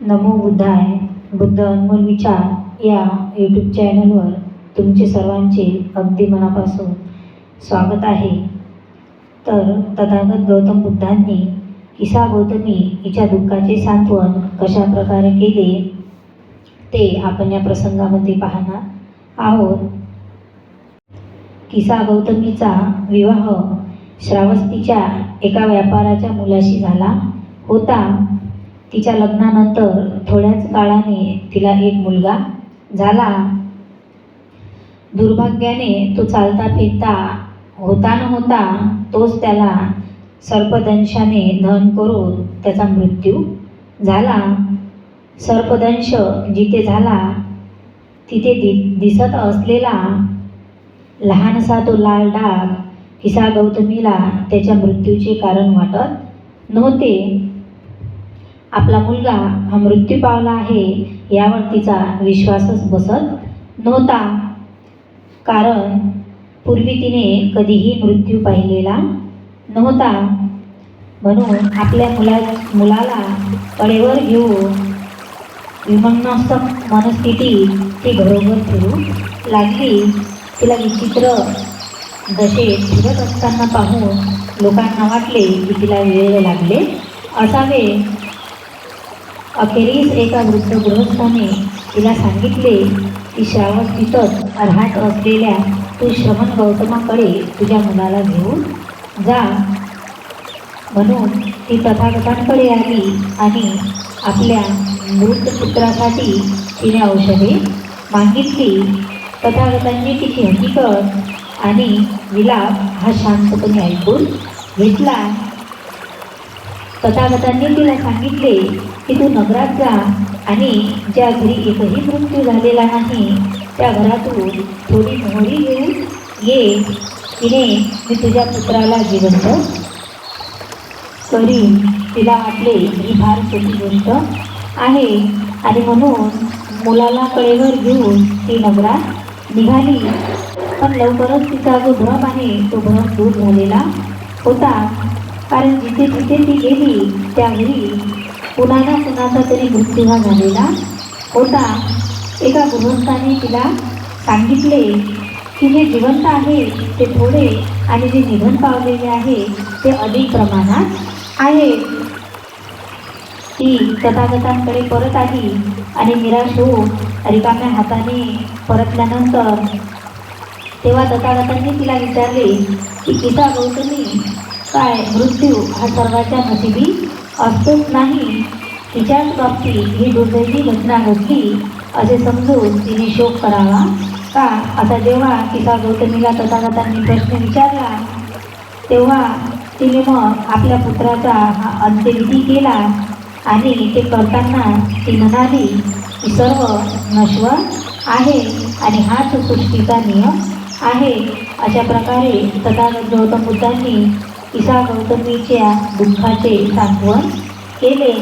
नमो बुद्धाय बुद्ध अनमोल विचार या यूट्यूब चॅनलवर तुमचे सर्वांचे अगदी मनापासून स्वागत आहे. तर तथागत गौतम बुद्धांनी किसा गौतमी हिच्या दुःखाचे सांत्वन कशा प्रकारे केले ते आपण या प्रसंगामध्ये पाहणार आहोत. किसा गौतमीचा विवाह श्रावस्तीच्या एका व्यापाराच्या मुलाशी झाला होता. तिच्या लग्नानंतर थोड्याच काळाने तिला एक मुलगा झाला. दुर्भाग्याने तो चालता फिरता होता न होता तोच त्याला सर्पदंशाने दहन करून त्याचा मृत्यू झाला. सर्पदंश जिथे झाला तिथे दि दिसत असलेला लहानसा तो लाल डाग हिसा गौतमीला त्याच्या मृत्यूचे कारण वाटत नव्हते. आपला मुलगा हा मृत्यू पावला आहे यावर तिचा विश्वासच बसत नव्हता. कारण पूर्वी तिने कधीही मृत्यू पाहिलेला नव्हता. म्हणून आपल्या मुला मुलाला कडेवर घेऊन विमनस्क मनस्थिती ती घरोघर फिरू लागली. तिला विचित्र जसे फिरत असताना पाहून लोकांना वाटले की तिला वेळ लागले असावे. अखेरीस एका वृद्ध गृहस्थाने तिला सांगितले की श्रावस्तीतच अर्हात असलेल्या तू श्रवण गौतमाकडे तुझ्या मुलाला घेऊन जा. म्हणून ती तथागतांकडे आली आणि आपल्या मृत पुत्रासाठी तिने औषधे मागितली. तथागतांनी तिची हकीकत आणि विलाप हा शांतपणे ऐकून घेतला तथागतांनी तिला सांगितले की तू नगरात जा आणि ज्या घरी एकही मृत्यू झालेला नाही त्या घरातून थोडी मोहरी घेऊन ये. तिने मी तुझ्या पुत्राला जिवंत करी तिला वाटले ही फार सोपी गोष्ट आहे आणि म्हणून मुलाला कळेवर घेऊन ती नगरात निघाली. पण लवकरच तिचा जो भ्रम आहे तो भ्रम दूर झालेला होता. कारण जिथे जिथे ती गेली त्या घरी कुणा ना कुणाचा तरी मृत्यूहा झालेला होता. एका गृहस्थाने तिला सांगितले की जे जिवंत आहे ते थोडे आणि जे निधन पावलेले आहे ते अधिक प्रमाणात आहे. ती तथागतांकडे परत आली आणि निराश होऊन रिकाम्या हाताने परतल्यानंतर तेव्हा तथागतांनी तिला विचारले की किसा गौतमी काय मृत्यू हा सर्वाच्या नशिबी असतोच नाही. तिच्याच बाबतीत ही दुर्दैवी घटना घडली असे समजून तिने शोक करावा. का? आता जेव्हा तिचा गौतमीला तथागतांनी प्रश्न विचारला. तेव्हा तिने मग आपल्या पुत्राचा हा अंत्यविधी केला आणि ते करताना ती म्हणाली की सर्व नश्वर आहे आणि हाच सृष्टीचा नियम आहे. अशा प्रकारे तथागत गौतम बुद्धांनी इसा गौतमीच्या दुःखाचे सांत्वन केले.